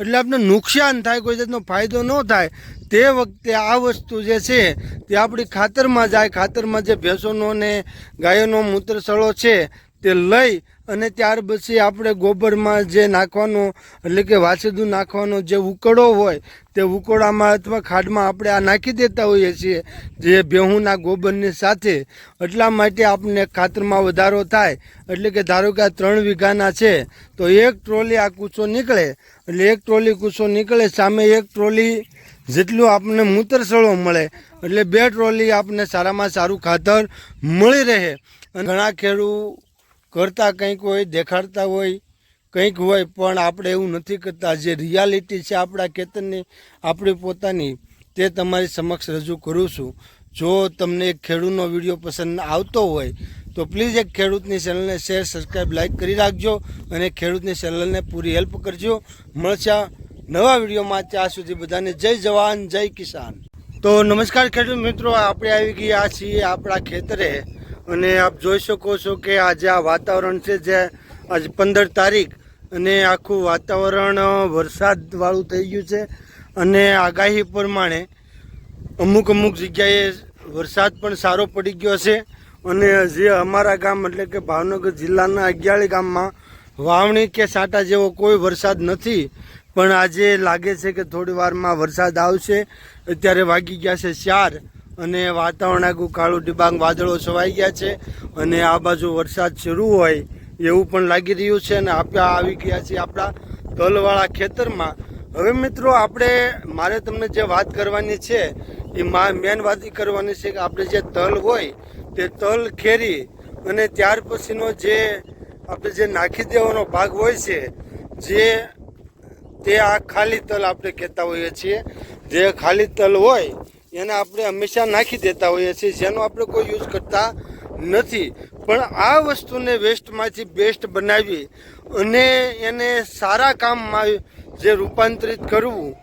એટલે આપણે નુકસાન થાય, કોઈ જાતનો ફાયદો ન થાય, તે વખતે આ વસ્તુ જે છે, તે આપણી ખાતરમાં જાય. ખાતરમાં જે ભેંસોનો ને ગાયોનો મૂત્રસળો છે, તે લઈ અને ત્યાર પછી આપણે ગોબરમાં જે નાખવાનો, એટલે કે વાસેદું નાખવાનો જે ઉકળો હોય, તે ઉકળામાં અથવા ખાડમાં આપણે આ નાખી દેતા હોઈએ છીએ, જે ભેહુંના ગોબરની સાથે. એટલા માટે આપણને ખાતરમાં વધારો થાય, એટલે કે ધારો કે આ ત્રણ વીઘાના છે, તો એક ટ્રોલી આ કૂચો નીકળે, એટલે એક ટ્રોલી કૂચો નીકળે, સામે એક ટ્રોલી જેટલું આપણને મૂત્રસળો મળે, એટલે બે ટ્રોલી આપણને સારામાં સારું ખાતર મળી રહે. અને ઘણા ખેડૂત કરતા કંઈક હોય, દેખાડતા હોય, કંઈક હોય, પણ આપણે એવું નથી કરતા. જે રિયાલિટી છે આપણા ખેતરની, આપણી પોતાની, તે તમારી સમક્ષ રજૂ કરું છું. જો તમને એક ખેડૂતનો વીડિયો પસંદ આવતો હોય, તો પ્લીઝ એક ખેડૂતની ચેનલને શેર સબસ્ક્રાઈબ લાઈક કરી રાખજો અને ખેડૂતની ચેનલને પૂરી હેલ્પ કરજો. મળશે નવા વિડીયોમાં. ત્યાં સુધી બધાને જય જવાન, જય કિસાન. તો નમસ્કાર ખેડૂત મિત્રો, આપણે આવી ગયા છીએ આપણા ખેતરે. અને આપ જોઈ શકો છો કે આજે આ વાતાવરણ છે જે આજે પંદર તારીખ અને આખું વાતાવરણ વરસાદવાળું થઈ ગયું છે. અને આગાહી પ્રમાણે અમુક અમુક જગ્યાએ વરસાદ પણ સારો પડી ગયો છે. અને જે અમારા ગામ એટલે કે ભાવનગર જિલ્લાના અગિયાળી ગામમાં વાવણી કે સાટા જેવો કોઈ વરસાદ નથી. પણ આજે લાગે છે કે થોડી વારમાં વરસાદ આવશે. અત્યારે વાગી ગયા છે ચાર. અને વાતાવરણ આખું કાળું ડિબાંગ વાદળો છવાઈ ગયા છે અને આ બાજુ વરસાદ શરૂ હોય એવું પણ લાગી રહ્યું છે અને આપણે આવી ગયા છીએ આપણા તલવાળા ખેતરમાં. હવે મિત્રો આપણે, મારે તમને જે વાત કરવાની છે, એ મેન વાત એ કરવાની છે કે આપણે જે તલ હોય તે તલ ખેરી અને ત્યાર પછીનો જે આપણે જે નાખી દેવાનો ભાગ હોય છે, જે, તે આ ખાલી તલ આપણે કહેતા હોઈએ છીએ. જે ખાલી તલ હોય એને આપણે હંમેશા નાખી દેતા હોઈએ છીએ, જેનો આપણે કોઈ યુઝ કરતા નથી. પણ આ વસ્તુને વેસ્ટમાંથી બેસ્ટ બનાવી અને એને સારા કામમાં જે રૂપાંતરિત કરવું,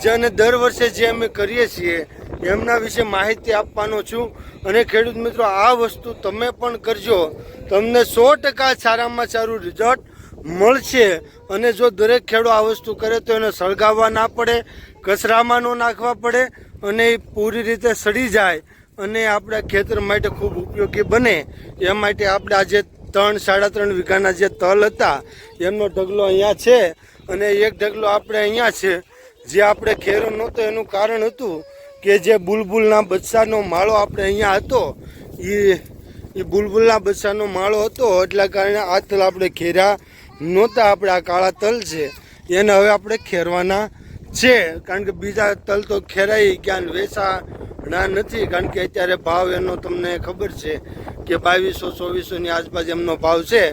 જે અને દર વર્ષે જે અમે કરીએ છીએ, એમના વિશે માહિતી આપવાનો છું. અને ખેડૂત મિત્રો, આ વસ્તુ તમે પણ કરજો. તમને સો ટકા સારામાં સારું રિઝલ્ટ મળશે. અને જો દરેક ખેડૂત આ વસ્તુ કરે તો એને સળગાવવા ના પડે, કચરામાં ન નાખવા પડે અને પૂરી રીતે સડી જાય અને આપણા ખેતર માટે ખૂબ ઉપયોગી બને. એ માટે આપણે આજે ત્રણ, સાડા ત્રણ વીઘાના જે તલ હતા એમનો ઢગલો અહીંયા છે અને એક ઢગલો આપણે અહીંયા છે. જે આપણે ખેરો નહોતો, એનું કારણ હતું કે જે બુલબુલના બચ્ચાનો માળો આપણે અહીંયા હતો એ એ બુલબુલના બચ્ચાનો માળો હતો, એટલા કારણે આ તલ આપણે ખેર્યા નહોતા, આપણે આ કાળા તલ છે. એને હવે આપણે ખેરવાના છે. કારણ કે બીજા તલ તો ખેરાઈ ક્યાં વેચાણા નથી. કારણ કે અત્યારે ભાવ એનો તમને ખબર છે કે બાવીસો ચોવીસોની આસપાસ એમનો ભાવ છે.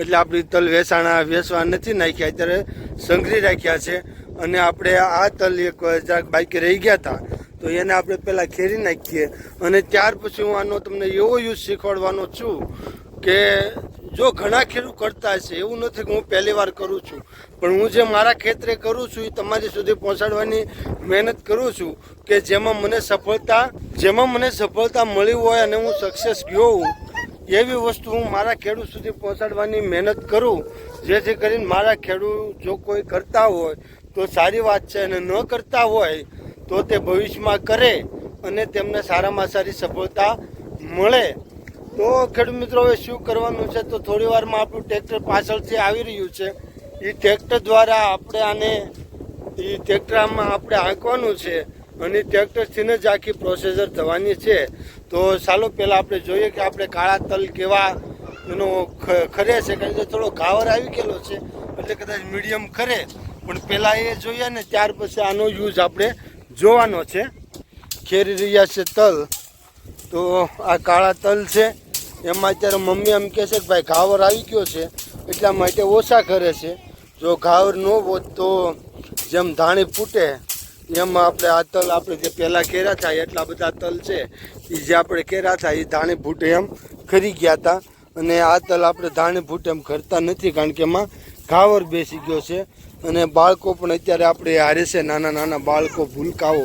એટલે આપણી તલ વેચાણા વેચવા નથી નાખ્યા. અત્યારે સંઘરી રાખ્યા છે. અને આપણે આ તલ એક જરાક બાકી રહી ગયા હતા તો એને આપણે પહેલાં ખેરી નાખીએ. અને ત્યાર પછી હું આનો તમને એવો યુઝ શીખવાડવાનો છું કે જો ઘણા ખેડૂત કરતા છે એવું નથી કે હું પહેલી વાર કરું છું, પણ હું જે મારા ખેતરે કરું છું, એ તમારી સુધી પહોંચાડવાની મહેનત કરું છું કે જેમાં મને સફળતા, જેમાં મને સફળતા મળી હોય અને હું સક્સેસ ગયો હોઉં, એવી વસ્તુ હું મારા ખેડૂત સુધી પહોંચાડવાની મહેનત કરું, જેથી કરીને મારા ખેડૂત જો કોઈ કરતા હોય, તો સારી વાત છે અને ન કરતા હોય, તો તે ભવિષ્યમાં કરે અને તેમને સારામાં સારી સફળતા મળે. તો ખેડૂત મિત્રો, હવે શું કરવાનું છે? તો થોડી વારમાં આપણું ટ્રેક્ટર પાછળથી આવી રહ્યું છે. એ ટ્રેક્ટર દ્વારા આપણે આને એ ટ્રેક્ટરમાં આપણે હાંકવાનું છે અને ટ્રેક્ટરથી જ આખી પ્રોસેસર થવાની છે. તો ચાલો, પહેલાં આપણે જોઈએ કે આપણે કાળા તલ કેવા એનો ખરે છે. કારણ કે થોડો ઘાવર આવી ગયેલો છે, એટલે કદાચ મીડિયમ ખરે. પણ પહેલાં એ જોઈએ ને, ત્યાર પછી આનો યુઝ આપણે જોવાનો છે. ખેરી રહ્યા છે તલ. તો આ કાળા તલ છે. એમાં અત્યારે મમ્મી એમ કહે છે કે ભાઈ ઘાવર આવી ગયો છે, એટલા માટે ઓછા કરે છે. જો ઘાવર ન હોત તો જેમ ધાણી ફૂટે, એમ આપણે આ તલ આપણે જે પહેલાં કેરા થાય એટલા બધા તલ છે એ જે આપણે કેરા થાય એ ધાણી ફૂટે એમ ખરી ગયા હતા. અને આ તલ આપણે ધાણી ફૂટે એમ કરતા નથી, કારણ કે એમાં ઘાવર બેસી ગયો છે. અને બાળકો પણ અત્યારે આપણે હારે છે, નાના નાના બાળકો ભૂલકાઓ.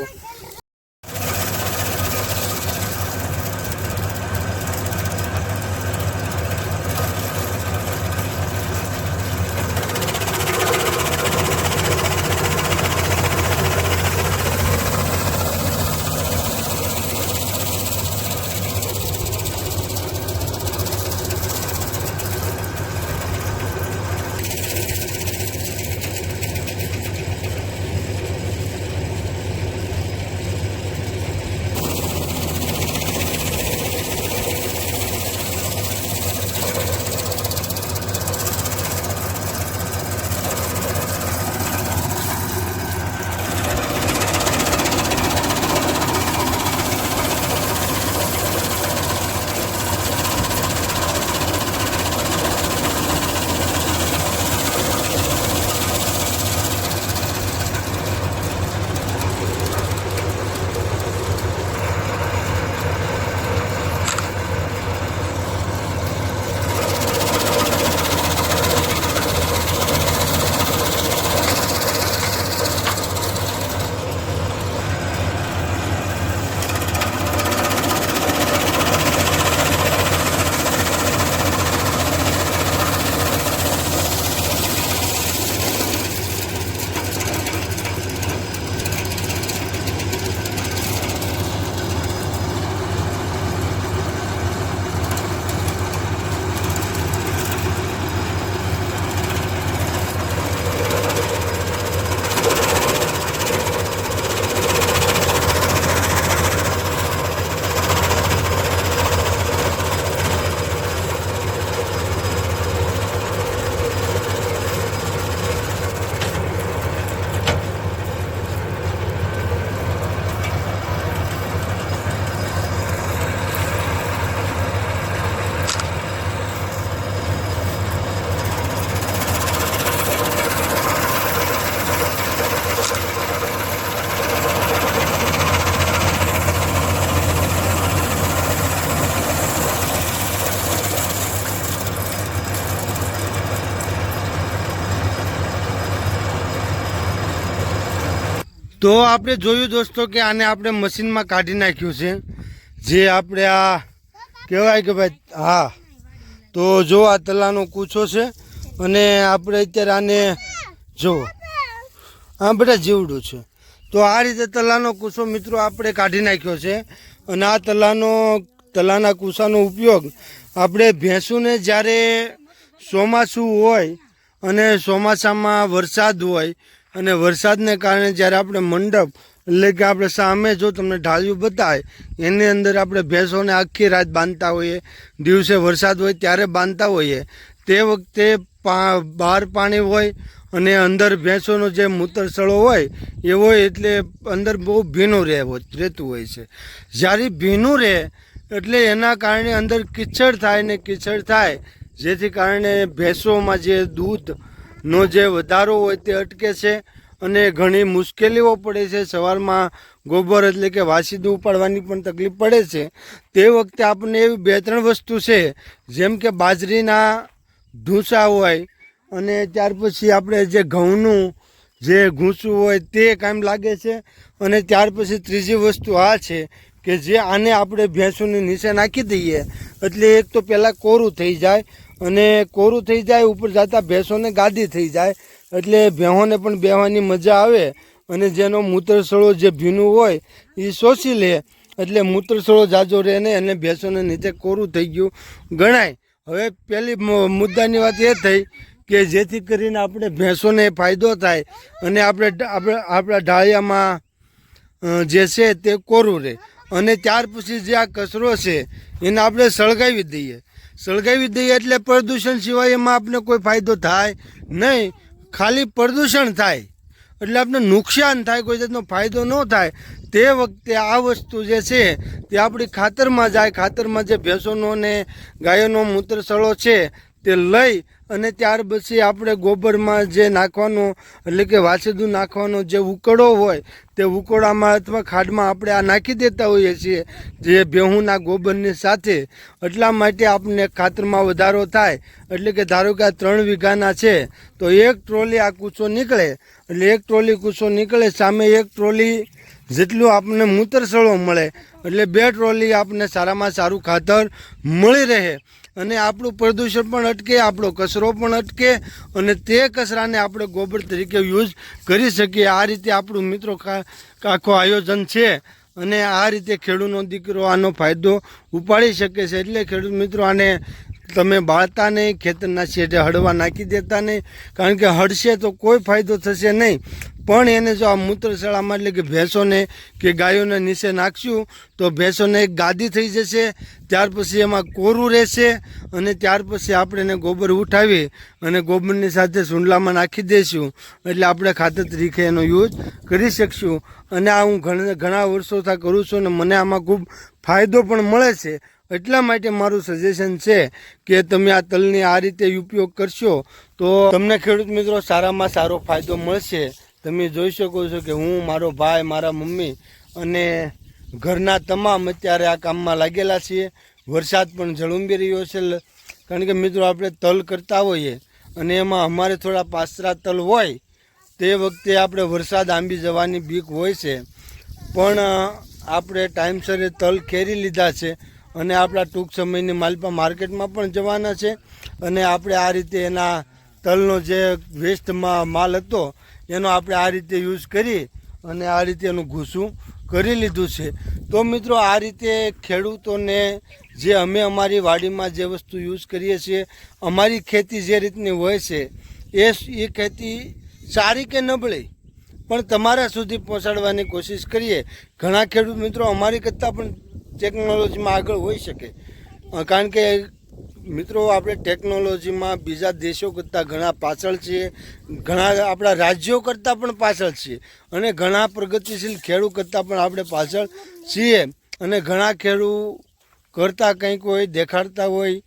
તો આપણે જોયું દોસ્તો કે આને આપણે મશીનમાં કાઢી નાખ્યું છે. જે આપણે આ કહેવાય કે ભાઈ, હા. તો જો આ તલાનો કૂછો છે અને આપણે અત્યારે આને જો, આ બધા જીવડું છે. તો આ રીતે તલાનો કૂસો મિત્રો આપણે કાઢી નાખ્યો છે અને આ તલાનો, તલાના કૂસાનો ઉપયોગ આપણે ભેંસુને જ્યારે ચોમાસું હોય અને ચોમાસામાં વરસાદ હોય અને વરસાદને કારણે જ્યારે આપણે મંડપ, એટલે કે આપણે સામે જો તમને ઢાળિયું બતાવે એની અંદર આપણે ભેંસોને આખી રાત બાંધતા હોઈએ, દિવસે વરસાદ હોય ત્યારે બાંધતા હોઈએ, તે વખતે પા, બહાર પાણી હોય અને અંદર ભેંસોનો જે મૂતરસળો હોય, એ હોય એટલે અંદર બહુ ભીનું રહે રહેતું હોય છે. જ્યારે ભીનું રહે, એટલે એના કારણે અંદર કિચડ થાય ને કિચડ થાય, જેથી કારણે ભેંસોમાં જે દૂધનો જે વધારો હોય તે અટકે છે અને ઘણી મુશ્કેલીઓ પડે છે. સવારમાં ગોબર એટલે કે વાસીદું ઉપાડવાની પણ તકલીફ પડે છે. તે વખતે આપણને એવી બે ત્રણ વસ્તુ છે. જેમ કે બાજરીના ઢૂંસા હોય અને ત્યાર પછી આપણે જે ઘઉંનું જે ઘૂંસું હોય તે કામ લાગે છે. અને ત્યાર પછી ત્રીજી વસ્તુ આ છે કે જે આને આપણે ભેંસોની નીચે નાખી દઈએ. એટલે એક તો પહેલાં કોરું થઈ જાય અને કોરું થઈ જાય, ઉપર જતાં ભેંસોને ગાદી થઈ જાય, એટલે ભેહોને પણ બેહવાની મજા આવે. અને જેનો મૂત્રસળો જે ભીનું હોય, એ શોષી લે. એટલે મૂત્રસળો જાજો રહે ને અને ભેંસોને નીચે કોરું થઈ ગયું. ગણાય. હવે પહેલી મુદ્દાની વાત એ થઈ કે જેથી કરીને આપણે ભેંસોને ફાયદો થાય અને આપણે આપણે, આપણા ઢાળિયામાં જે છે તે કોરું રહે અને ત્યાર પછી જે આ કચરો છે, એને આપણે સળગાવી દઈએ. સળગાવી દઈએ એટલે પ્રદૂષણ સિવાય એમાં આપણે કોઈ ફાયદો થાય નહીં. ખાલી પ્રદૂષણ થાય. એટલે આપણે નુકસાન થાય, કોઈ જાતનો ફાયદો ન થાય. તે વખતે આ વસ્તુ જે છે, તે આપણી ખાતરમાં જાય. ખાતરમાં જે ભેંસોનો ને ગાયોનો મૂત્રસળો છે, તે લઈ અને ત્યાર પછી આપણે ગોબરમાં જે નાખવાનો, એટલે કે વાસેદું નાખવાનો જે ઉકળો હોય, તે ઉકળામાં અથવા ખાડમાં આપણે આ નાખી દેતા હોઈએ છીએ, જે ભેહુંના ગોબરની સાથે. એટલા માટે આપણને ખાતરમાં વધારો થાય, એટલે કે ધારો કે આ ત્રણ વીઘાના છે, તો એક ટ્રોલી આ કૂચો નીકળે, એટલે એક ટ્રોલી કૂચો નીકળે, સામે એક ટ્રોલી જેટલું આપણને મૂતરસળો મળે, એટલે બે ટ્રોલી આપણને સારામાં સારું ખાતર મળી રહે. અને આપણું પ્રદૂષણ પણ અટકે, આપણો કચરો પણ અટકે અને તે કચરાને આપણે ગોબર તરીકે યુઝ કરી શકીએ. આ રીતે આપણું મિત્રો આખું આયોજન છે અને આ રીતે ખેડૂતનો દીકરો આનો ફાયદો ઉપાડી શકે છે. એટલે ખેડૂત મિત્રો, આને તમે બાળતા નહીં, ખેતરના છેડે હળવા નાખી દેતા નહીં, કારણ કે હળશે તો કોઈ ફાયદો થશે નહીં. પણ એને જો આ મૂત્રશાળામાં એટલે કે ભેંસોને કે ગાયોને નીચે નાખશું, તો ભેંસોને ગાદી થઈ જશે, ત્યાર પછી એમાં કોરું રહેશે અને ત્યાર પછી આપણે એને ગોબર ઉઠાવી અને ગોબરની સાથે સુંડલામાં નાખી દઈશું. એટલે આપણે ખાતર તરીકે એનો યુઝ કરી શકશું. અને આ હું ઘણા ઘણા વર્ષોથી કરું છું અને મને આમાં ખૂબ ફાયદો પણ મળે છે. એટલા માટે મારું સજેશન છે કે તમે આ તલની આ રીતે ઉપયોગ કરશો, તો તમને ખેડૂત મિત્રો સારામાં સારો ફાયદો મળશે. તમે જોઈ શકો છો કે હું, મારો ભાઈ, મારા મમ્મી અને ઘરના તમામ અત્યારે આ કામમાં લાગેલા છીએ. વરસાદ પણ ઝળુંબી રહ્યો છે. કારણ કે મિત્રો આપણે તલ કરતા હોઈએ અને એમાં અમારે થોડા પાસરા તલ હોય તે વખતે આપણે વરસાદ આંબી જવાની બીક હોય છે. પણ આપણે ટાઈમસર એ તલ ખેરી લીધા છે અને આપણા ટૂંક સમયની માલપા માર્કેટમાં પણ જવાના છે. અને આપણે આ રીતે એના તલનો જે વેસ્ટમાં માલ હતો એનો આપણે આ રીતે યુઝ કરી અને આ રીતે એનું ઘૂસું કરી લીધું છે. તો મિત્રો આ રીતે ખેડૂતોને જે અમે અમારી વાડીમાં જે વસ્તુ યુઝ કરીએ છીએ, અમારી ખેતી જે રીતની હોય છે, એ એ ખેતી સારી કે નબળી પણ તમારા સુધી પહોંચાડવાની કોશિશ કરીએ. ઘણા ખેડૂત મિત્રો અમારી કરતાં પણ ટેકનોલોજીમાં આગળ હોઈ શકે. કારણ કે મિત્રો, આપણે ટેકનોલોજીમાં બીજા દેશો કરતાં ઘણા પાછળ છીએ. ઘણા આપણા રાજ્યો કરતાં પણ પાછળ છીએ. અને ઘણા પ્રગતિશીલ ખેડૂત કરતાં પણ આપણે પાછળ છીએ. અને ઘણા ખેડૂત કરતાં કંઈક હોય, દેખાડતા હોય,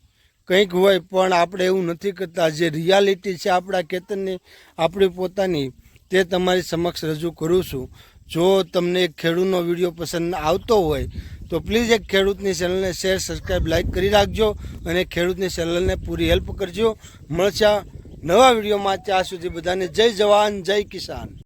કંઈક હોય, પણ આપણે એવું નથી કરતા. જે રિયાલિટી છે આપણા ખેતરની, આપણી પોતાની, તે તમારી સમક્ષ રજૂ કરું છું. જો તમને ખેડૂતનો વીડિયો પસંદ આવતો હોય તો પ્લીઝ એક ખેડૂતની ચેનલને શેર સબસ્ક્રાઈબ લાઈક કરી રાખજો અને ખેડૂતની ચેનલને પૂરી હેલ્પ કરજો. મળશે નવા વિડીયોમાં ત્યાં સુધી બધાને જય જવાન, જય કિસાન.